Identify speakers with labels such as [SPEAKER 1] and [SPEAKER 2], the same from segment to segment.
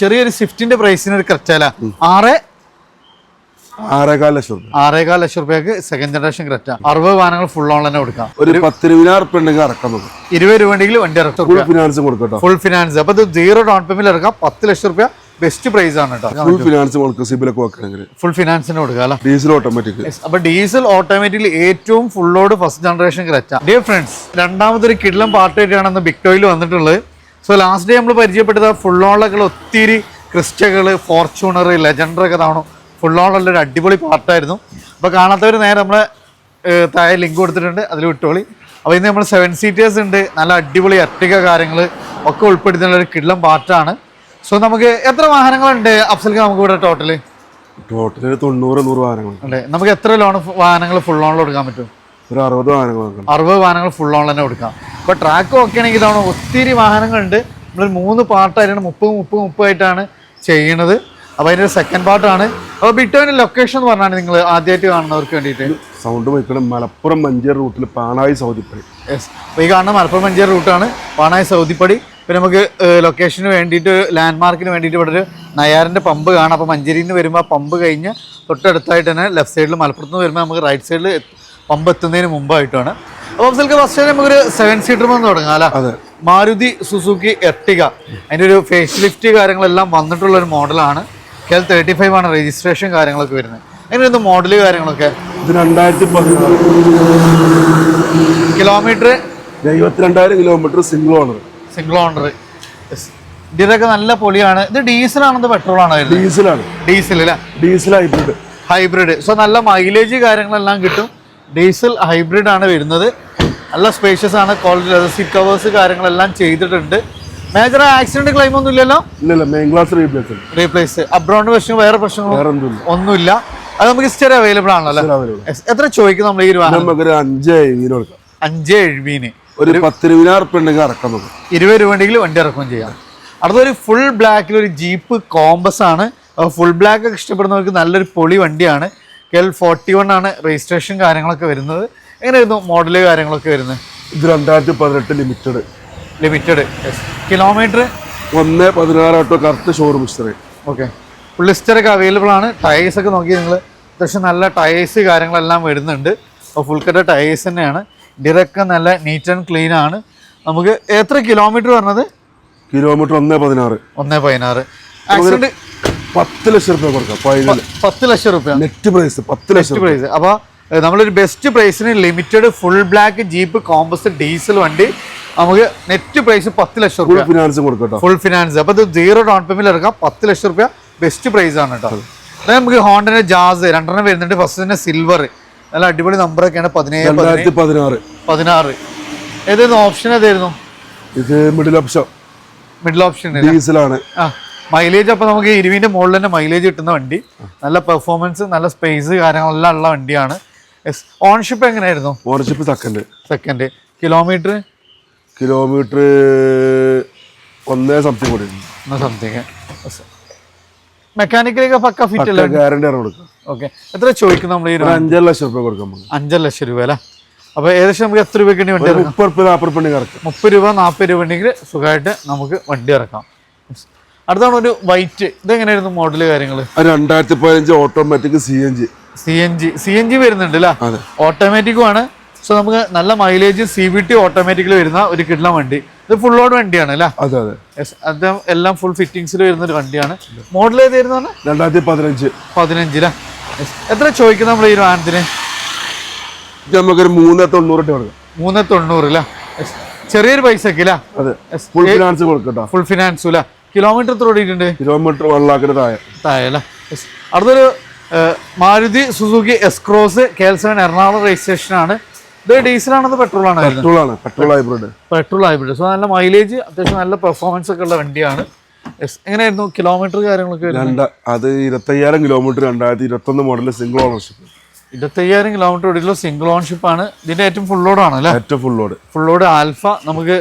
[SPEAKER 1] ചെറിയൊരു സ്വിഫ്റ്റിന്റെ പ്രൈസിന് ഒരു ക്രറ്റല ആറ്
[SPEAKER 2] ആറേകാൽ ലക്ഷം
[SPEAKER 1] ആറേകാൽ ലക്ഷം റുപ്യക്ക് സെക്കൻഡ് ജനറേഷൻ ക്രറ്റ അറുപത് വാഹനങ്ങൾ ഫുൾ ഓൺ തന്നെ കൊടുക്കാം.
[SPEAKER 2] ഒരു പത്തിരുപതിനായിരം രൂപ ഉണ്ടെങ്കിൽ
[SPEAKER 1] ഇരുപത് രൂപ ഉണ്ടെങ്കിൽ വണ്ടി ഇറക്കാം
[SPEAKER 2] ഫുൾ ഫിനാൻസ് കൊടുക്കട്ടോ
[SPEAKER 1] ഫുൾ ഫിനാൻസ് അപ്പൊ ഇത് സീറോ ഡൗൺ പേയ്മെന്റ് ഇറക്കാം. പത്ത് ലക്ഷം റുപ്യ ബെസ്റ്റ് പ്രൈസ് ആണ് കേട്ടോ.
[SPEAKER 2] ഫുൾ ഫിനാൻസ് കൊടുക്കും സിബിലൊക്കെ വെക്കണമെങ്കിൽ.
[SPEAKER 1] ഫുൾ ഫിനാൻസിന് കൊടുക്കുക അല്ലേ?
[SPEAKER 2] ഡീസൽ ഓട്ടോമാറ്റിക്
[SPEAKER 1] അപ്പൊ ഡീസൽ ഓട്ടോമാറ്റിക്കലി ഏറ്റവും full load first generation Creta dear friends രണ്ടാമതൊരു കിഡ്ലം പാർട്ടായിട്ടാണ് ഇന്ന് ബിക്ടോയിൽ വന്നിട്ടുള്ളത്. സോ ലാസ്റ്റ് ഡേ നമ്മൾ പരിചയപ്പെട്ടത് ഓണിലൊക്കെ ഒത്തിരി ക്രിസ്റ്റകൾ ഫോർച്യൂണർ ലെജൻഡറൊക്കെ തവണ ഫുൾ ഓണുള്ള ഒരു അടിപൊളി പാർട്ടായിരുന്നു അപ്പോൾ കാണാത്തവർ നേരെ നമ്മൾ തായ താഴെ ലിങ്ക് കൊടുത്തിട്ടുണ്ട്. അതിൽ വിട്ടോളി. അപ്പോൾ ഇന്ന് നമ്മൾ സെവൻ സീറ്റേഴ്സ് ഉണ്ട്. നല്ല അടിപൊളി അറ്റിക കാര്യങ്ങൾ ഒക്കെ ഉൾപ്പെടുത്തുന്ന ഒരു കിള്ളം പാർട്ടാണ് സോ നമുക്ക് എത്ര വാഹനങ്ങളുണ്ട്? അഫ്സൽക്ക് നമുക്ക് ഇവിടെ
[SPEAKER 2] ടോട്ടൽ ടോട്ടൽ തൊണ്ണൂറ് നൂറ് വാഹനങ്ങൾ
[SPEAKER 1] അല്ലേ? നമുക്ക് എത്ര ലോൺ വാഹനങ്ങൾ ഫുൾ ഓണിൽ കൊടുക്കാൻ പറ്റും?
[SPEAKER 2] ഒരു അറുപത് വാഹനങ്ങൾ
[SPEAKER 1] അറുപത് വാഹനങ്ങൾ ഫുൾ ഓൺ തന്നെ കൊടുക്കാം. ഇപ്പോൾ ട്രാക്ക് ഒക്കെ ആണെങ്കിൽ ഇതാണ് ഒത്തിരി വാഹനങ്ങളുണ്ട്. നമ്മൾ മൂന്ന് പാർട്ടായിട്ടാണ് മുപ്പത് മുപ്പത് മുപ്പതായിട്ടാണ് ചെയ്യണത് അപ്പോൾ അതിന്റെ സെക്കൻഡ് പാർട്ടാണ് അപ്പോൾ ബിറ്റോന്റെ ലൊക്കേഷൻ എന്ന് പറഞ്ഞാൽ നിങ്ങൾ ആദ്യമായിട്ട് കാണുന്നവർക്ക് വേണ്ടിയിട്ട്.
[SPEAKER 2] സൗണ്ട് വയ്ക്കണം മലപ്പുറം മഞ്ചേരി റൂട്ടിൽ പാണായി സൗദിപ്പടി.
[SPEAKER 1] യെസ് അപ്പോൾ ഈ കാണുന്ന മലപ്പുറം മഞ്ചേരി റൂട്ടാണ് പാണായി സൗദിപ്പടി. പിന്നെ നമുക്ക് ലൊക്കേഷന് വേണ്ടിയിട്ട് ലാൻഡ് മാർക്കിന് വേണ്ടിയിട്ട് ഇവിടെ ഒരു നയാറിന്റെ പമ്പ് കാണാം. അപ്പോൾ മഞ്ചേരിയിൽ നിന്ന് വരുമ്പോൾ ആ പമ്പ് കഴിഞ്ഞ് തൊട്ടടുത്തായിട്ട് തന്നെ ലെഫ്റ്റ് സൈഡിൽ മലപ്പുറത്ത് നിന്ന് വരുമ്പോൾ നമുക്ക് റൈറ്റ് സൈഡിൽ പമ്പ് എത്തുന്നതിന് മുമ്പായിട്ടാണ്. അപ്പോൾ നമുക്ക് ഫസ്റ്റ് നമുക്കൊരു സെവൻ സീറ്റർ വന്ന് തുടങ്ങാം അല്ലേ?
[SPEAKER 2] അതെ.
[SPEAKER 1] മാരുതി സുസുക്കി എർട്ടിക അതിന്റെ ഒരു ഫേസ് ലിഫ്റ്റ് കാര്യങ്ങളെല്ലാം വന്നിട്ടുള്ള ഒരു മോഡലാണ്. കെ എൽ തേർട്ടി ഫൈവ് ആണ് രജിസ്ട്രേഷൻ കാര്യങ്ങളൊക്കെ വരുന്നത്. അതിന്റെ മോഡൽ കാര്യങ്ങളൊക്കെ?
[SPEAKER 2] ഇത് രണ്ടായിരത്തി പതിനാറ്
[SPEAKER 1] kilometre
[SPEAKER 2] എഴുപത്തിരണ്ടായിരം kilometre single owner
[SPEAKER 1] single owner ഇതൊക്കെ നല്ല പൊളിയാണ്. ഇത് ഡീസൽ ആണെന്ന് പെട്രോൾ ആണോ ഡീസൽ
[SPEAKER 2] ഡീസലാണ്
[SPEAKER 1] ഡീസൽ അല്ലേ?
[SPEAKER 2] ഡീസൽ ഹൈബ്രിഡ്
[SPEAKER 1] ഹൈബ്രിഡ് സോ നല്ല മൈലേജ് കാര്യങ്ങളെല്ലാം കിട്ടും. ഡീസൽ ഹൈബ്രിഡ് ആണ് വരുന്നത്. നല്ല സ്പേഷ്യസ് ആണ്. ക്വാളിറ്റി സീറ്റ് കവേഴ്സ് കാര്യങ്ങളെല്ലാം ചെയ്തിട്ടുണ്ട്. മേജർ ആക്സിഡന്റ് ക്ലെയിം ഒന്നും ഇല്ലല്ലോ?
[SPEAKER 2] ഇല്ലല്ല മെയിൻ ഗ്ലാസ് റീപ്ലേസ്
[SPEAKER 1] റീപ്ലേസ് അബ്രോണ്ട് പ്രശ്നം വേറെ
[SPEAKER 2] പ്രശ്നം ഒന്നുമില്ല.
[SPEAKER 1] അത് നമുക്ക് ഹിസ്റ്ററി അവൈലബിൾ ആണല്ലോ. എത്ര ചോദിക്കും നമ്മൾ ഈ
[SPEAKER 2] നമുക്കൊരു അഞ്ച് എഴുപതിന് ഒരു പത്ത് രൂപ ഇറക്കാം നമുക്ക്.
[SPEAKER 1] ഇരുപത് രൂപ ഉണ്ടെങ്കിൽ വണ്ടി ഇറക്കുകയും ചെയ്യാം. അടുത്തൊരു ഫുൾ ബ്ലാക്കിൽ ഒരു ജീപ്പ് കോമ്പസ് ആണ്. ഫുൾ ബ്ലാക്ക് ഒക്കെ ഇഷ്ടപ്പെടുന്നവർക്ക് നല്ലൊരു പൊളി വണ്ടിയാണ്. കെൽ ഫോർട്ടി വൺ ആണ് രജിസ്ട്രേഷൻ കാര്യങ്ങളൊക്കെ വരുന്നത്. എങ്ങനെയായിരുന്നു മോഡൽ കാര്യങ്ങളൊക്കെ വരുന്നത്?
[SPEAKER 2] ഇത് രണ്ടായിരത്തി പതിനെട്ട് ലിമിറ്റഡ്
[SPEAKER 1] ലിമിറ്റഡ് കിലോമീറ്റർ
[SPEAKER 2] ഒന്ന് പതിനാറ് auto correct showroom history
[SPEAKER 1] okay full ഒക്കെ അവൈലബിൾ ആണ്. ടയേഴ്സ് ഒക്കെ നോക്കി നിങ്ങൾ അത്യാവശ്യം നല്ല ടയേഴ്സ് കാര്യങ്ങളെല്ലാം വരുന്നുണ്ട്. അപ്പോൾ ഫുൾ കട്ട് ടയേഴ്സ് തന്നെയാണ്. ഡിറക്റ്റ് നല്ല നീറ്റ് ആൻഡ് ക്ലീൻ ആണ്. നമുക്ക് എത്ര കിലോമീറ്റർ പറഞ്ഞത്
[SPEAKER 2] കിലോമീറ്റർ ഒന്ന് പതിനാറ്.
[SPEAKER 1] ഒന്നേ പതിനാറ്. ആക്സിഡന്റ്
[SPEAKER 2] പത്ത് ലക്ഷം റുപ്യ കൊടുക്കാം.
[SPEAKER 1] പത്ത് ലക്ഷം റുപ്യ
[SPEAKER 2] നെറ്റ് പ്രൈസ് പത്ത് ലക്ഷം
[SPEAKER 1] പ്രൈസ് അപ്പോൾ നമ്മളൊരു ബെസ്റ്റ് പ്രൈസിന് limited full black Jeep Compass diesel വണ്ടി. നമുക്ക് നെറ്റ് പ്രൈസ് പത്ത് ലക്ഷം
[SPEAKER 2] ഫുൾ ഫിനാൻസ് കൊടുക്കട്ടോ
[SPEAKER 1] ഫുൾ ഫിനാൻസ് അപ്പോൾ ഇത് സീറോ ഡൗൺ പേയ്മെന്റ് ഇറക്കാം. പത്ത് ലക്ഷം റുപ്യ ബെസ്റ്റ് പ്രൈസ് ആണ് കേട്ടോ അതായത് നമുക്ക് ഹോണ്ടന്റെ ജാസ് രണ്ടെണ്ണം വരുന്നുണ്ട്. ഫസ്റ്റ് തന്നെ സിൽവർ നല്ല അടിപൊളി നമ്പറൊക്കെയാണ് പതിനേഴ്
[SPEAKER 2] പതിനാറ്.
[SPEAKER 1] പതിനാറ്. ഏതായിരുന്നു ഓപ്ഷൻ ഏതായിരുന്നു?
[SPEAKER 2] ഇത് മിഡിൽ ഓപ്ഷൻ
[SPEAKER 1] മിഡിൽ ഓപ്ഷൻ
[SPEAKER 2] ഡീസലാണ്
[SPEAKER 1] ആ. മൈലേജ് അപ്പോൾ നമുക്ക് ഇരുവിന്റെ മുകളിൽ തന്നെ മൈലേജ് കിട്ടുന്ന വണ്ടി. നല്ല പെർഫോമൻസ് നല്ല സ്പേസ് കാര്യങ്ങളെല്ലാം ഉള്ള വണ്ടിയാണ്. ഓൺഷിപ്പ് എങ്ങനെയായിരുന്നു?
[SPEAKER 2] Ownership second
[SPEAKER 1] second kilometre
[SPEAKER 2] kilometre ഒന്നേ സംതിങ് കൂടി.
[SPEAKER 1] സംതിങ് മെക്കാനിക്കലൊക്കെ പക്ക ഫിറ്റ് അല്ലേ?
[SPEAKER 2] ഗ്യാരണ്ടി ആണ് കൊടുക്കുക.
[SPEAKER 1] ഓക്കെ എത്ര ചോദിക്കും നമ്മൾ ഈ ഒരു
[SPEAKER 2] അഞ്ചര ലക്ഷം രൂപ കൊടുക്കാം
[SPEAKER 1] അഞ്ചര ലക്ഷം രൂപ അല്ലേ? അപ്പോൾ ഏകദേശം നമുക്ക് എത്ര രൂപയ്ക്ക് വേണ്ടി
[SPEAKER 2] മുപ്പത് രൂപ നാൽപ്പത് രൂപ ഉണ്ടെങ്കിൽ
[SPEAKER 1] മുപ്പത് രൂപ നാൽപ്പത് രൂപ ഉണ്ടെങ്കിൽ സുഖമായിട്ട് നമുക്ക് വണ്ടി ഇറക്കാം. അടുത്താണ് ഒരു വൈറ്റ് ഇതെങ്ങനെയായിരുന്നു മോഡൽ കാര്യങ്ങൾ
[SPEAKER 2] രണ്ടായിരത്തി പതിനഞ്ച് automatic C N G
[SPEAKER 1] C N G C N G വരുന്നുണ്ട് അല്ലേ ഓട്ടോമാറ്റിക്കും ആണ്. സോ നമുക്ക് നല്ല മൈലേജ് സി വി ടി ഓട്ടോമാറ്റിക്കിൽ വരുന്ന ഒരു കിട്ടുന്ന വണ്ടി. ഇത് ഫുൾ ഓഡ് വണ്ടിയാണ് അല്ലേ
[SPEAKER 2] അതെ അതെ.
[SPEAKER 1] എല്ലാം ഫുൾ ഫിറ്റിംഗ്സിൽ വരുന്ന ഒരു വണ്ടിയാണ്. മോഡൽ ഏതായിരുന്നു
[SPEAKER 2] രണ്ടായിരത്തി പതിനഞ്ച്
[SPEAKER 1] പതിനഞ്ചില എത്ര ചോദിക്കുന്നത് നമ്മൾ ഈ വാഹനത്തിന്
[SPEAKER 2] നമുക്കൊരു മൂന്ന് തൊണ്ണൂറ് കൊടുക്കാം.
[SPEAKER 1] മൂന്ന് തൊണ്ണൂറ് അല്ലേ ചെറിയൊരു പൈസക്ക് അല്ലേ
[SPEAKER 2] അതെ. ഫുൾ ഫിനാൻസ് കൊടുക്കട്ടോ.
[SPEAKER 1] ഫുൾ ഫിനാൻസും അല്ലേ കിലോമീറ്റർ എത്ര ഓടിയിട്ടുണ്ട്?
[SPEAKER 2] കിലോമീറ്റർ വൺ ലാഖിന് താഴെ.
[SPEAKER 1] താഴെ അല്ലേ അടുത്തൊരു Maruti Suzuki S Cross K L seven Ernakulam registration ആണ്. ഇത് ഡീസൽ ആണോ പെട്രോൾ ആണ്
[SPEAKER 2] പെട്രോൾ ആണ് petrol hybrid
[SPEAKER 1] petrol hybrid so നല്ല മൈലേജ് അത്യാവശ്യം നല്ല പെർഫോമൻസ് ഒക്കെ ഉള്ള വണ്ടിയാണ്. എങ്ങനെയായിരുന്നു കിലോമീറ്റർ കാര്യങ്ങളൊക്കെ
[SPEAKER 2] അത് ഇരുപത്തയ്യായിരം കിലോമീറ്റർ രണ്ടായിരത്തി ഇരുപത്തൊന്ന് മോഡൽ സിംഗിൾ ഓണർഷിപ്പ്
[SPEAKER 1] ഇരുപത്തയ്യായിരം കിലോമീറ്റർ ഓടിയിട്ടുള്ള സിംഗിൾ ഓൺഷിപ്പ് ആണ്. ഇതിന്റെ ഏറ്റവും ഫുൾ ലോഡ് ആണ് അല്ലേ
[SPEAKER 2] ഏറ്റവും full load
[SPEAKER 1] full load alpha നമുക്ക്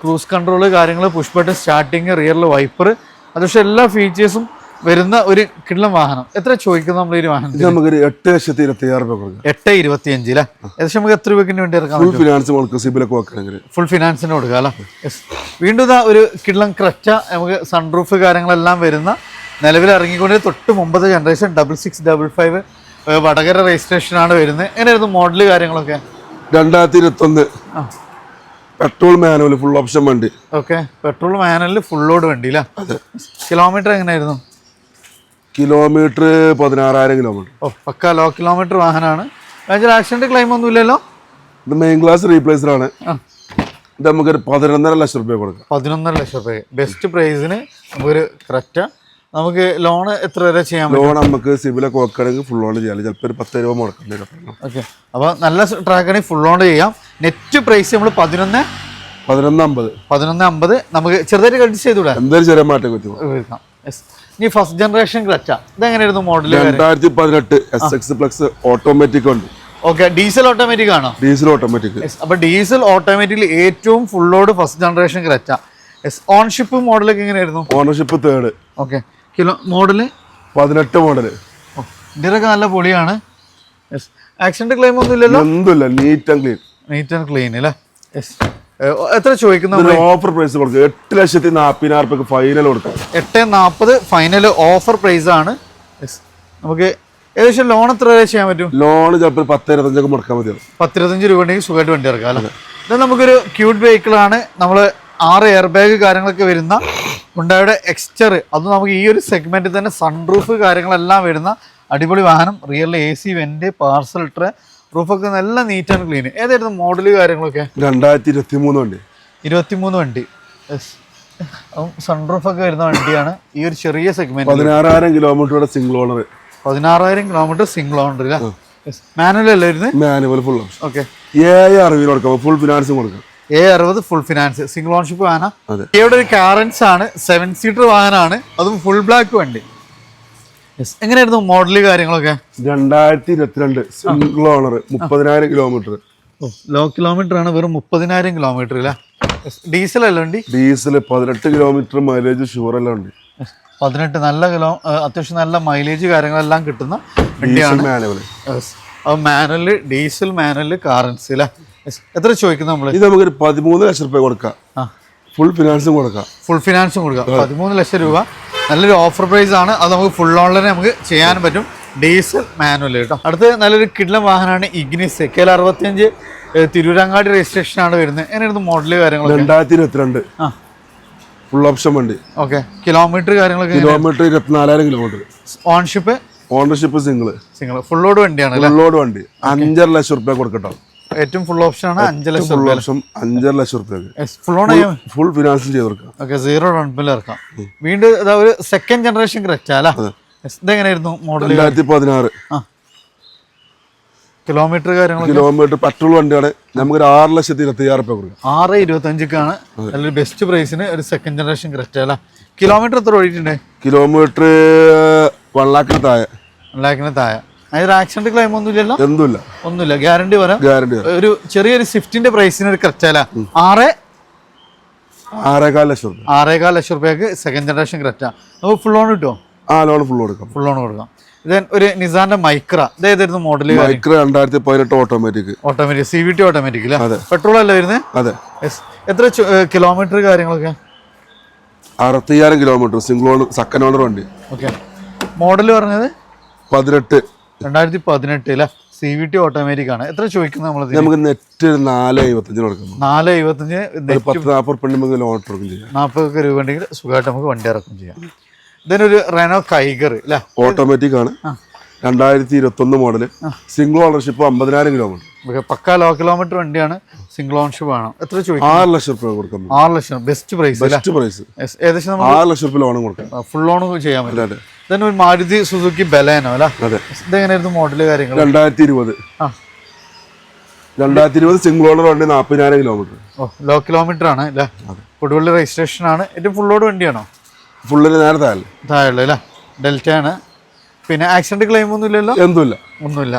[SPEAKER 1] ക്രൂസ് കൺട്രോൾ കാര്യങ്ങൾ പുഷ് ബട്ടൺ സ്റ്റാർട്ടിങ് റിയറിൽ വൈപ്പർ അത് പക്ഷേ എല്ലാ ഫീച്ചേഴ്സും വരുന്ന ഒരു കിണ്ണം വാഹനം. എത്ര ചോദിക്കുന്നു നമ്മൾ ഈ വാഹനം
[SPEAKER 2] നമുക്കൊരു എട്ട് ലക്ഷത്തി ഇരുപത്തി ആറ് രൂപ കൊടുക്കാം.
[SPEAKER 1] എട്ട് ഇരുപത്തി അഞ്ച് അല്ലേ ഏകദേശം നമുക്ക് എത്ര രൂപയ്ക്ക് വേണ്ടി ഇറക്കാം
[SPEAKER 2] ഫുൾ ഫിനാൻസ് കൊടുക്കും സിബിലൊക്കെ വെക്കണമെങ്കിൽ.
[SPEAKER 1] ഫുൾ ഫിനാൻസിന് കൊടുക്കുക അല്ലേ? വീണ്ടും ഒരു കിള്ളം ക്രച്ച നമുക്ക് സൺറൂഫ് കാര്യങ്ങളെല്ലാം വരുന്ന നിലവിൽ ഇറങ്ങിക്കൊണ്ട് തൊട്ട് മുമ്പത്തെ generation double six double five Vadakara രജിസ്ട്രേഷനാണ് വരുന്നത്. എങ്ങനെയായിരുന്നു മോഡൽ കാര്യങ്ങളൊക്കെ?
[SPEAKER 2] രണ്ടായിരത്തി ഇരുപത്തൊന്ന്.
[SPEAKER 1] ആ.
[SPEAKER 2] പെട്രോൾ മാനുവൽ ഫുൾ ഓപ്ഷൻ വണ്ടി.
[SPEAKER 1] ഓക്കെ. പെട്രോൾ മാനലിൽ ഫുൾ ലോഡ് വണ്ടി അല്ലേ കിലോമീറ്റർ എങ്ങനെയായിരുന്നു?
[SPEAKER 2] കിലോമീറ്റർ പതിനാറായിരം കിലോമീറ്റർ.
[SPEAKER 1] ഓ പക്ക ലോ കിലോമീറ്റർ വാഹനമാണ് മേജർ ആക്സിഡന്റ് ക്ലെയിം ഒന്നും ഇല്ലല്ലോ?
[SPEAKER 2] ഇത് മെയിൻ ക്ലാസ് റീപ്ലേസർ ആണ്. ഇത് നമുക്കൊരു പതിനൊന്നര ലക്ഷം രൂപ കൊടുക്കാം.
[SPEAKER 1] പതിനൊന്നര ലക്ഷം രൂപ. ബെസ്റ്റ് പ്രൈസിന് നമുക്കൊരു കറക്റ്റ് നമുക്ക് ലോൺ എത്ര വരെ ചെയ്യാം
[SPEAKER 2] ലോൺ നമുക്ക് സിബിലൊക്കെ വെക്കണമെങ്കിൽ ഫുൾ ഓൺ ചെയ്യാം. ചിലപ്പോൾ ഒരു പത്ത് രൂപ മുടക്കേണ്ടി വരും.
[SPEAKER 1] ഓക്കെ അപ്പോൾ നല്ല ട്രാക്കാണെങ്കിൽ ഫുൾ ഓൺ ചെയ്യാം. നെറ്റ് പ്രൈസ് നമ്മൾ പതിനൊന്ന്
[SPEAKER 2] പതിനൊന്ന് അമ്പത്.
[SPEAKER 1] പതിനൊന്ന് അമ്പത് നമുക്ക് ചെറുതായിട്ട് കണ്ടിച്ച് ചെയ്തുകൂടാ?
[SPEAKER 2] എന്തായാലും ചെറിയ മാറ്റം
[SPEAKER 1] യെസ് ഇനി ഫസ്റ്റ് ജനറേഷൻ ക്ലച്ച ഇതെങ്ങനെയായിരുന്നു മോഡൽ
[SPEAKER 2] രണ്ടായിരത്തി പതിനെട്ട് എസ് എക്സ് പ്ലസ് ഓട്ടോമാറ്റിക് ഉണ്ട്.
[SPEAKER 1] ഓക്കെ ഡീസൽ ഓട്ടോമാറ്റിക് ആണോ?
[SPEAKER 2] ഡീസൽ ഓട്ടോമാറ്റിക്
[SPEAKER 1] അപ്പൊ ഡീസൽ ഓട്ടോമാറ്റിക്കിൽ ഏറ്റവും ഫുൾ ലോഡ് ഫസ്റ്റ് ജനറേഷൻ ക്ലച്ച യെസ് ഓൺഷിപ്പ് മോഡലൊക്കെ എങ്ങനെയായിരുന്നു?
[SPEAKER 2] Ownership third
[SPEAKER 1] okay kilo model?
[SPEAKER 2] പതിനെട്ട്
[SPEAKER 1] മോഡൽ. ഇതിലൊക്കെ നല്ല പൊളിയാണ്. യെസ് ആക്സിഡന്റ് ക്ലെയിം ഒന്നും ഇല്ലല്ലോ?
[SPEAKER 2] ഒന്നുമില്ല neat and clean
[SPEAKER 1] neat and clean അല്ലേ? യെസ് എത്ര ചോദിക്കുന്നു
[SPEAKER 2] ഓഫർ പ്രൈസ് കൊടുക്കും. എട്ട് ലക്ഷത്തി നാൽപ്പതിനായിരം റുപ്യക്ക് ഫൈനൽ കൊടുക്കും.
[SPEAKER 1] എട്ട് നാൽപ്പത് ഫൈനൽ ഓഫർ പ്രൈസ് ആണ്. നമുക്ക് ഏകദേശം ലോൺ എത്ര വരെ ചെയ്യാൻ പറ്റും?
[SPEAKER 2] ലോൺ ചിലപ്പോൾ പത്ത് ഇരുപത്തഞ്ചൊക്കെ മുടക്കാൻ മതി
[SPEAKER 1] പത്തിരുപത്തഞ്ച് രൂപ ഉണ്ടെങ്കിൽ സുഖമായിട്ട് വണ്ടി ഇറക്കാം അല്ലേ? ഇത് നമുക്കൊരു ക്യൂട്ട് വെഹിക്കിൾ ആണ്. നമ്മൾ ആറ് എയർ ബാഗ് കാര്യങ്ങളൊക്കെ വരുന്ന ഉണ്ടായുടെ എക്സ്റ്റർ അത് നമുക്ക് ഈ ഒരു സെഗ്മെന്റിൽ തന്നെ സൺറൂഫ് കാര്യങ്ങളെല്ലാം വരുന്ന അടിപൊളി വാഹനം real A C vent parcel tray റൂഫൊക്കെ നല്ല നീറ്റ് ആൻഡ് ക്ലീൻ ഏതായിരുന്നു മോഡൽ കാര്യങ്ങളൊക്കെ?
[SPEAKER 2] രണ്ടായിരത്തി ഇരുപത്തി മൂന്ന് വണ്ടി.
[SPEAKER 1] ഇരുപത്തിമൂന്ന് വണ്ടി യെസ് സൺറൂഫൊക്കെ വരുന്ന വണ്ടിയാണ് ഈ ഒരു ചെറിയ സെഗ്മെന്റ്
[SPEAKER 2] പതിനാറായിരം കിലോമീറ്ററുടെ സിംഗിൾ ഓണർ
[SPEAKER 1] പതിനാറായിരം കിലോമീറ്റർ സിംഗിൾ ഓണർ മാനുവൽ അല്ലായിരുന്നു
[SPEAKER 2] മാനുവൽ ഫുൾ
[SPEAKER 1] ഓക്കെ
[SPEAKER 2] ഏഴ് അറിവിൽ കൊടുക്കാം. ഫുൾ ഫിനാൻസും കൊടുക്കാം.
[SPEAKER 1] എ അറുപത് ഫുൾ ഫിനാൻസ് സിംഗിൾ ഓൺഷിപ്പ് വാഹനം.
[SPEAKER 2] അതെ.
[SPEAKER 1] ഇവിടെ ഒരു കാറൻസ് ആണ്. സെവൻ സീറ്റർ വാഹനമാണ്. അതും ഫുൾ ബ്ലാക്ക് വണ്ടി. യെസ് എങ്ങനെയായിരുന്നു മോഡൽ കാര്യങ്ങളൊക്കെ?
[SPEAKER 2] രണ്ടായിരത്തി ഇരുപത്തിരണ്ട് സിംഗിൾ ഓണർ മുപ്പതിനായിരം കിലോമീറ്റർ
[SPEAKER 1] ലോ കിലോമീറ്റർ ആണ്. വെറും മുപ്പതിനായിരം കിലോമീറ്റർ അല്ലേ ഡീസൽ അല്ല വണ്ടി?
[SPEAKER 2] ഡീസൽ പതിനെട്ട് കിലോമീറ്റർ മൈലേജ് ഷുവർ എല്ലാം ഉണ്ട്
[SPEAKER 1] പതിനെട്ട് നല്ല കിലോ അത്യാവശ്യം നല്ല മൈലേജ് കാര്യങ്ങളെല്ലാം കിട്ടുന്ന വണ്ടിയാണ്.
[SPEAKER 2] Manual
[SPEAKER 1] manual diesel manual Carens അല്ലേ. എത്ര ചോദിക്കുന്നു നമ്മൾ
[SPEAKER 2] ഇത് നമുക്ക് പതിമൂന്ന് ലക്ഷം രൂപ കൊടുക്കാം. ഫുൾ ഫിനാൻസും കൊടുക്കാം.
[SPEAKER 1] ഫുൾ ഫിനാൻസും കൊടുക്കാം. പതിമൂന്ന് ലക്ഷം രൂപ. നല്ലൊരു ഓഫർ പ്രൈസ് ആണ്. അത് നമുക്ക് ഫുൾ ഓൺലൈൻ നമുക്ക് ചെയ്യാൻ പറ്റും. ഡീസൽ മാനുവൽ കേട്ടോ. അടുത്ത നല്ലൊരു കിഡ്ലം വാഹനമാണ് ഇഗ്നിസ് കെ എൽ അറുപത്തിയഞ്ച് തിരൂരങ്ങാടി രജിസ്ട്രേഷൻ ആണ് വരുന്നത്. എങ്ങനെയായിരുന്നു മോഡൽ കാര്യങ്ങൾ
[SPEAKER 2] രണ്ടായിരത്തി ഇരുപത്തിരണ്ട് ഫുൾ ഓപ്ഷൻ വണ്ടി.
[SPEAKER 1] ഓക്കെ കിലോമീറ്റർ കാര്യങ്ങളൊക്കെ
[SPEAKER 2] കിലോമീറ്റർ ഇരുപത്തിനാലായിരം kilometre
[SPEAKER 1] ownership
[SPEAKER 2] ownership single
[SPEAKER 1] single full load വണ്ടിയാണ്
[SPEAKER 2] ഫുൾ ലോഡ് വണ്ടി. അഞ്ചര ലക്ഷം റുപ്യ കൊടുക്കട്ടോ.
[SPEAKER 1] ഏറ്റവും ഫുൾ ഓപ്ഷൻ ആണ് അഞ്ച് ലക്ഷം
[SPEAKER 2] ഫുൾ ഓപ്ഷൻ അഞ്ചര ലക്ഷം റുപ്യ
[SPEAKER 1] ഫുൾ
[SPEAKER 2] ഫിനാൻസ് ചെയ്ത് കൊടുക്കാം
[SPEAKER 1] ഓക്കെ സീറോ ഡൗൺ പേയ്മെന്റ് ഇറക്കാം. വീണ്ടും ഇതാ ഒരു സെക്കൻഡ് ജനറേഷൻ ക്രെറ്റ അല്ലേ? Yes. ഇതെങ്ങനെയായിരുന്നു മോഡൽ
[SPEAKER 2] രണ്ടായിരത്തി പതിനാറ്
[SPEAKER 1] കിലോമീറ്റർ കാര്യങ്ങൾ
[SPEAKER 2] കിലോമീറ്റർ പെട്രോൾ വണ്ടിയാണ് നമുക്ക് ഒരു ആറ് ലക്ഷത്തി ഇരുപത്തി ആറ് രൂപ കൊടുക്കാം.
[SPEAKER 1] ആറ് ഇരുപത്തഞ്ചിക്കാണ് നല്ലൊരു ബെസ്റ്റ് പ്രൈസിന് ഒരു സെക്കൻഡ് ജനറേഷൻ ക്രെറ്റ അല്ല? കിലോമീറ്റർ എത്ര ഓടിയിട്ടുണ്ട്?
[SPEAKER 2] കിലോമീറ്റർ വൺ ലാക്കിന് താഴെ.
[SPEAKER 1] വൺ ലാക്കിന് താഴെ. ആക്സിഡന്റ് ക്ലെയിം ഒന്നും ഇല്ലല്ലോ
[SPEAKER 2] എന്തുമില്ല.
[SPEAKER 1] ഒന്നുമില്ല. ഗ്യാരണ്ടി വരാം
[SPEAKER 2] ഗ്യാരണ്ടി
[SPEAKER 1] ഒരു ചെറിയൊരു സ്വിഫ്റ്റിന്റെ പ്രൈസിന് ഒരു ക്രെറ്റല ആറ്
[SPEAKER 2] ആറേകാൽ ലക്ഷം
[SPEAKER 1] ആറേകാൽ ലക്ഷം റുപ്യക്ക് സെക്കൻഡ് ജനറേഷൻ ക്രെറ്റ നമുക്ക് ഫുൾ ഓൺ കിട്ടുമോ
[SPEAKER 2] ആ ലോൺ ഫുൾ കൊടുക്കാം
[SPEAKER 1] ഫുൾ ഓൺ കൊടുക്കാം. ഇത് ഒരു നിസാന്റെ മൈക്ര ഇത് മോഡൽ
[SPEAKER 2] മൈക്ര രണ്ടായിരത്തി പതിനെട്ട് automatic
[SPEAKER 1] automatic C V T automatic അല്ലേ പെട്രോൾ അല്ലേ വരുന്നത്
[SPEAKER 2] അതെ.
[SPEAKER 1] എത്ര കിലോമീറ്റർ കാര്യങ്ങളൊക്കെ?
[SPEAKER 2] അറുപത്തയ്യായിരം kilometre single owner second owner വണ്ടി.
[SPEAKER 1] ഓക്കെ മോഡൽ പറഞ്ഞത്?
[SPEAKER 2] പതിനെട്ട്.
[SPEAKER 1] രണ്ടായിരത്തി പതിനെട്ട് അല്ലേ സി വി ടി ഓട്ടോമാറ്റിക് ആണ്. എത്ര ചോദിക്കുന്നത് നമ്മൾ
[SPEAKER 2] നമുക്ക് നെറ്റ് നാല് എഴുപത്തഞ്ചിന് കൊടുക്കാം
[SPEAKER 1] നാല് എഴുപത്തഞ്ച്
[SPEAKER 2] പത്ത് നാൽപ്പത് റുപ്യ നമുക്ക് ലോൺ കൊടുക്കും ചെയ്യാം.
[SPEAKER 1] നാൽപ്പതൊക്കെ രൂപ ഉണ്ടെങ്കിൽ സുഖമായിട്ട് നമുക്ക് വണ്ടി ഇറക്കും ചെയ്യാം. ഇതിനൊരു റെനോ കൈഗർ അല്ലേ
[SPEAKER 2] ഓട്ടോമാറ്റിക് ആണ്. രണ്ടായിരത്തി ഇരുപത്തൊന്ന് മോഡൽ സിംഗിൾ ഓണർഷിപ്പ് അമ്പതിനായിരം കിലോമീറ്റർ
[SPEAKER 1] പക്കാ ലോ കിലോമീറ്റർ വണ്ടിയാണ് സിംഗിൾ ഓണർഷിപ്പ് ആണ്. എത്ര ചോദിക്കും
[SPEAKER 2] ആറ് ലക്ഷം രൂപ കൊടുക്കാം
[SPEAKER 1] ആറ് lakh. Best price
[SPEAKER 2] best price
[SPEAKER 1] ഏകദേശം
[SPEAKER 2] ആറ് ലക്ഷം രൂപ ലോണും കൊടുക്കാം.
[SPEAKER 1] ഫുൾ ലോൺ ചെയ്യാൻ പറ്റും.
[SPEAKER 2] അതെ.
[SPEAKER 1] ഇതന്നെ ഒരു മാരുതി സുസുക്കി ബലേനോ അല്ലേ?
[SPEAKER 2] അതെ.
[SPEAKER 1] ഇതെങ്ങനെയായിരുന്നു മോഡൽ കാര്യങ്ങൾ
[SPEAKER 2] രണ്ടായിരത്തി ഇരുപത് രണ്ടായിരത്തി ഇരുപത് സിംഗിൾ ഓണർ വണ്ടി നാൽപ്പതിനായിരം കിലോമീറ്റർ
[SPEAKER 1] ഓ ലോ കിലോമീറ്റർ ആണ് അല്ലേ? കൊടുവള്ളി രജിസ്ട്രേഷൻ ആണ്. ഏറ്റവും ലോഡ് വണ്ടിയാണോ?
[SPEAKER 2] ഫുള്ളിന് നേരത്തെ അല്ലേ
[SPEAKER 1] താഴെ. അല്ലേ? ഡെൽറ്റ ആണ്. പിന്നെ ആക്സിഡന്റ് ക്ലെയിം ഒന്നും ഇല്ലല്ലോ?
[SPEAKER 2] എന്തുമില്ല.
[SPEAKER 1] ഒന്നുമില്ല.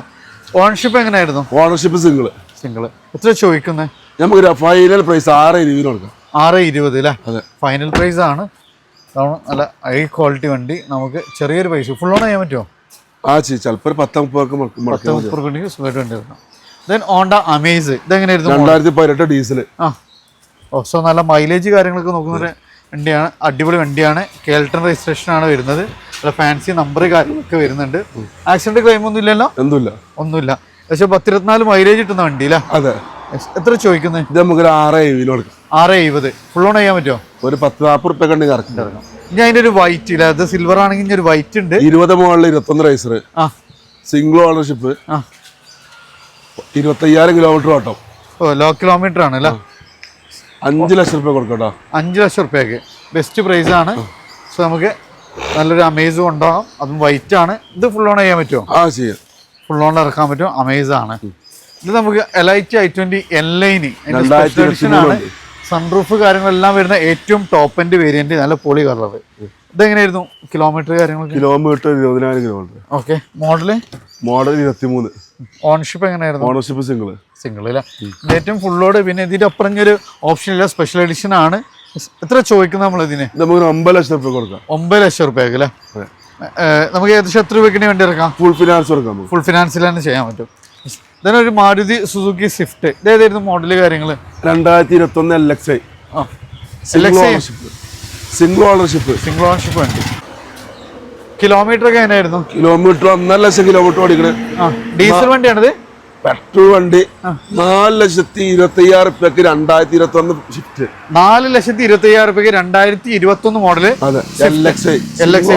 [SPEAKER 1] ഓൺഷിപ്പ് എങ്ങനെയായിരുന്നു?
[SPEAKER 2] ഓണർഷിപ്പ് സിംഗിൾ
[SPEAKER 1] സിംഗിൾ എത്ര ചോദിക്കുന്നത്
[SPEAKER 2] നമുക്ക് ഫൈനൽ പ്രൈസ് ആറ് ഇരുപതിന് കൊടുക്കാം.
[SPEAKER 1] ആറ് ഇരുപത് അല്ലേ?
[SPEAKER 2] അതെ.
[SPEAKER 1] ഫൈനൽ പ്രൈസ് ആണ്. ഇതാണ് നല്ല ഹൈ ക്വാളിറ്റി വണ്ടി. നമുക്ക് ചെറിയൊരു പൈസ. ഫുൾ ഓൺ ചെയ്യാൻ പറ്റുമോ?
[SPEAKER 2] ആ ചേച്ചി ചിലപ്പോൾ പത്ത് മുപ്പത്
[SPEAKER 1] പത്ത് മുപ്പത് സുഖമായിട്ട് വണ്ടി എടുക്കാം ദെൻ ഓണ്ട അമേസ് ഇതെങ്ങനെയായിരുന്നു
[SPEAKER 2] രണ്ടായിരത്തി പതിനെട്ട് ഡീസൽ
[SPEAKER 1] ആ. ഓ സോ നല്ല മൈലേജ് കാര്യങ്ങളൊക്കെ നോക്കുന്ന ഒരു വണ്ടിയാണ്. അടിപൊളി വണ്ടിയാണ്. കേൾട്ടൺ രജിസ്ട്രേഷൻ ആണ് വരുന്നത്. നല്ല ഫാൻസി നമ്പർ കാര്യങ്ങളൊക്കെ വരുന്നുണ്ട്. ആക്സിഡന്റ് ക്ലെയിം ഒന്നും ഇല്ലല്ലോ?
[SPEAKER 2] ഒന്നുമില്ല
[SPEAKER 1] ഒന്നുമില്ല. പക്ഷെ പത്തിരുപത്തിനാല് മൈലേജ് കിട്ടുന്ന വണ്ടിയില്ല
[SPEAKER 2] അതെ.
[SPEAKER 1] എത്ര ചോദിക്കുന്നത്
[SPEAKER 2] ഇത് നമുക്ക് ആറ് എഴുതിന് കൊടുക്കാം.
[SPEAKER 1] ആറ് എഴുപത്. ഫുൾ ഓൺ ചെയ്യാൻ പറ്റുമോ?
[SPEAKER 2] ഒരു പത്ത് നാൽപ്പത് റുപ്യ കണ്ടി കറക്റ്റ്
[SPEAKER 1] ഇനി അതിന്റെ ഒരു വൈറ്റ് ഇല്ല? അത് സിൽവർ ആണെങ്കിൽ ഇനി ഒരു വൈറ്റ് ഉണ്ട്.
[SPEAKER 2] ഇരുപത് മുകളിൽ ഇരുപത്തൊന്ന് റൈസർ
[SPEAKER 1] ആ.
[SPEAKER 2] സിംഗിൾ ഓണർഷിപ്പ്
[SPEAKER 1] ആ.
[SPEAKER 2] ഇരുപത്തയ്യായിരം കിലോമീറ്റർ ഓട്ടം.
[SPEAKER 1] ഓ ലോ കിലോമീറ്റർ ആണ് അല്ലേ?
[SPEAKER 2] അഞ്ച് ലക്ഷം റുപ്യ കൊടുക്കട്ടോ
[SPEAKER 1] അഞ്ച് ലക്ഷം റുപ്യക്ക് ബെസ്റ്റ് പ്രൈസ് ആണ്. സോ നമുക്ക് നല്ലൊരു അമേസും ഉണ്ടാവും അതും വൈറ്റ് ആണ്. ഇത് ഫുൾ ഓൺ ചെയ്യാൻ പറ്റുമോ?
[SPEAKER 2] ആ ചെയ്യാം.
[SPEAKER 1] ഫുൾ ഓൺ ഇറക്കാൻ പറ്റും. അമേസ് ആണ്. ഇത് നമുക്ക് എൽ ഐ ട്വന്റി എൻ ആണ്. സൺറൂഫ് കാര്യങ്ങളെല്ലാം വരുന്ന ഏറ്റവും ടോപ്പ് എൻഡ് വേരിയന്റ് നല്ല പൊളി കളർ ഇതെങ്ങനെയായിരുന്നു കിലോമീറ്റർ കാര്യങ്ങൾ
[SPEAKER 2] കിലോമീറ്റർ ഇരുപതിനായിരം കിലോമീറ്റർ
[SPEAKER 1] ഓക്കെ മോഡൽ
[SPEAKER 2] മോഡൽ ഇരുപത്തിമൂന്ന്.
[SPEAKER 1] ഓൺഷിപ്പ് എങ്ങനെയായിരുന്നു?
[SPEAKER 2] ഓണർഷിപ്പ് സിംഗിൾ
[SPEAKER 1] സിംഗിൾ അല്ലേ? ഏറ്റവും ഫുള്ളോട് പിന്നെ ഇതിന്റെ അപ്പുറം ഒരു ഓപ്ഷൻ ഇല്ല. സ്പെഷ്യൽ എഡിഷൻ ആണ്. എത്ര ചോദിക്കുന്നത് നമ്മൾ ഇതിന്?
[SPEAKER 2] നമുക്ക് ഒമ്പത് ലക്ഷം റുപ്യ കൊടുക്കാം.
[SPEAKER 1] ഒമ്പത് ലക്ഷം റുപ്യക്ക് അല്ലേ? നമുക്ക് ഏകദേശം എത്ര രൂപയ്ക്ക് വേണ്ടി ഇറക്കാം
[SPEAKER 2] ഫുൾ ഫിനാൻസ് കൊടുക്കാം
[SPEAKER 1] ഫുൾ ഫിനാൻസിൽ തന്നെ ചെയ്യാൻ പറ്റും. ഇതിനൊരു മാരുതി സുസുക്കി സ്വിഫ്റ്റ്. ഇതേതായിരുന്നു മോഡൽ കാര്യങ്ങൾ
[SPEAKER 2] രണ്ടായിരത്തി ഇരുപത്തി ഒന്ന് എൽ എക്സ് ഐ
[SPEAKER 1] ആ
[SPEAKER 2] single ownership single ownership
[SPEAKER 1] single ownership വണ്ടി. കിലോമീറ്റർ ഒക്കെ എങ്ങനെയായിരുന്നു?
[SPEAKER 2] കിലോമീറ്റർ ഒന്നര ലക്ഷം കിലോമീറ്റർ ഓടിക്കണേ.
[SPEAKER 1] ഡീസൽ വണ്ടിയാണിത്?
[SPEAKER 2] പെട്രോൾ വണ്ടി നാല് ലക്ഷത്തി ഇരുപത്തി അയ്യായിരം റുപ്യക്ക് രണ്ടായിരത്തി ഇരുപത്തി ഒന്ന് ഷിഫ്റ്റ്
[SPEAKER 1] നാല് ലക്ഷത്തി ഇരുപത്തി അയ്യായിരം റുപ്യക്ക് രണ്ടായിരത്തി ഇരുപത്തി ഒന്ന് model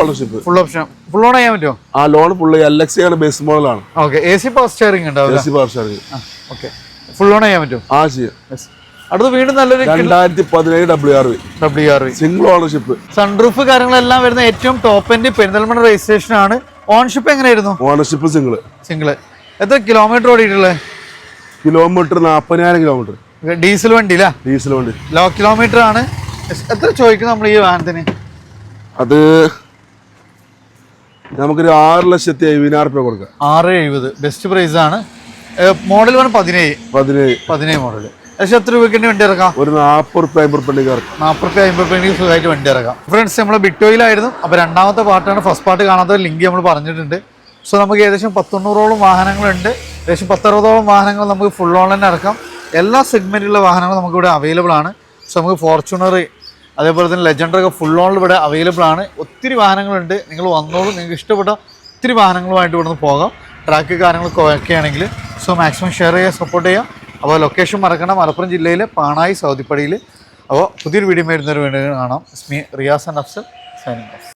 [SPEAKER 2] ownership
[SPEAKER 1] full option full on ചെയ്യാൻ പറ്റുമോ?
[SPEAKER 2] ആ ലോൺ ഫുൾ എൽ എക്സ് ആണ് ബേസ് മോഡലാണ്
[SPEAKER 1] okay A C power steering ഉണ്ടാവും
[SPEAKER 2] A C steering
[SPEAKER 1] okay full on ചെയ്യാൻ പറ്റും
[SPEAKER 2] ആ ചെയ്യാം.
[SPEAKER 1] അടുത്ത വീണ്ടും നല്ലൊരു
[SPEAKER 2] രണ്ടായിരത്തി പതിനേഴ് W R V
[SPEAKER 1] W R V
[SPEAKER 2] single ownership
[SPEAKER 1] sunroof കാര്യങ്ങളെല്ലാം വരുന്ന ഏറ്റവും ടോപ്പ് എൻഡ് പെരിന്തൽമണ്ണ രജിസ്ട്രേഷൻ ആണ്. ഓൺഷിപ്പ് എങ്ങനെയായിരുന്നു?
[SPEAKER 2] ഓണർഷിപ്പ് സിംഗിൾ
[SPEAKER 1] സിംഗിൾ എത്ര കിലോമീറ്റർ ഓടിയിട്ടുള്ളത്
[SPEAKER 2] കിലോമീറ്റർ നാൽപ്പതിനായിരം കിലോമീറ്റർ
[SPEAKER 1] ഡീസൽ വണ്ടി അല്ലേ
[SPEAKER 2] ഡീസൽ വണ്ടി.
[SPEAKER 1] ലോ കിലോമീറ്റർ ആണ്. എത്ര ചോദിക്കും നമ്മൾ ഈ വാഹനത്തിന്
[SPEAKER 2] അത് നമുക്കൊരു ആറ് ലക്ഷത്തി എഴുപതിനായിരം രൂപ കൊടുക്കാം.
[SPEAKER 1] ആറ് എഴുപത്. ബെസ്റ്റ് പ്രൈസ് ആണ്. മോഡൽ വേണം പതിനേഴ്.
[SPEAKER 2] പതിനേഴ്.
[SPEAKER 1] പതിനേഴ് മോഡൽ പക്ഷെ എത്ര രൂപയ്ക്ക് വേണ്ടി വണ്ടി ഇറക്കാം?
[SPEAKER 2] ഒരു നാൽപ്പത് റുപ്യ അമ്പത് റുപ്യ ഇറക്കാം.
[SPEAKER 1] നാൽപ്പത് റുപ്യ അമ്പത് റുപ്യ സുഖമായിട്ട് വണ്ടി ഇറക്കാം. ഫ്രണ്ട്സ് നമ്മൾ ബിറ്റോയിലായിരുന്നു അപ്പോൾ രണ്ടാമത്തെ പാർട്ടാണ് ഫസ്റ്റ് പാർട്ട് കാണാത്ത ലിങ്ക് നമ്മൾ പറഞ്ഞിട്ടുണ്ട്. സോ നമുക്ക് ഏകദേശം പത്തൊണ്ണൂറോളം വാഹനങ്ങളുണ്ട്. ഏകദേശം പത്തറുപതോളം വാഹനങ്ങൾ നമുക്ക് ഫുൾ ഓൺലൈൻ അടക്കം. എല്ലാ സെഗ്മെന്റിലുള്ള വാഹനങ്ങളും നമുക്ക് ഇവിടെ അവൈലബിൾ ആണ്. സോ നമുക്ക് ഫോർച്യൂണർ അതേപോലെ തന്നെ ലെജൻഡർ ഒക്കെ ഫുൾ ഓൺ ഇവിടെ അവൈലബിൾ ആണ്. ഒത്തിരി വാഹനങ്ങളുണ്ട്. നിങ്ങൾ വന്നോളൂ. നിങ്ങൾക്ക് ഇഷ്ടപ്പെട്ട ഒത്തിരി വാഹനങ്ങളുമായിട്ട് ഇവിടുന്ന് പോകാം. ട്രാക്ക് കാര്യങ്ങളൊക്കെ ഒക്കെ ആണെങ്കിൽ. സോ മാക്സിമം ഷെയർ ചെയ്യുക സപ്പോർട്ട് ചെയ്യുക. അപ്പോൾ ലൊക്കേഷൻ മറക്കണം മലപ്പുറം ജില്ലയിലെ പാണായി സൗദിപ്പടിയിൽ. അപ്പോൾ പുതിയൊരു വീഡിയോ വരുന്നൊരു വേണ്ടി കാണാം. സ്മി Riyas and Afsal signing off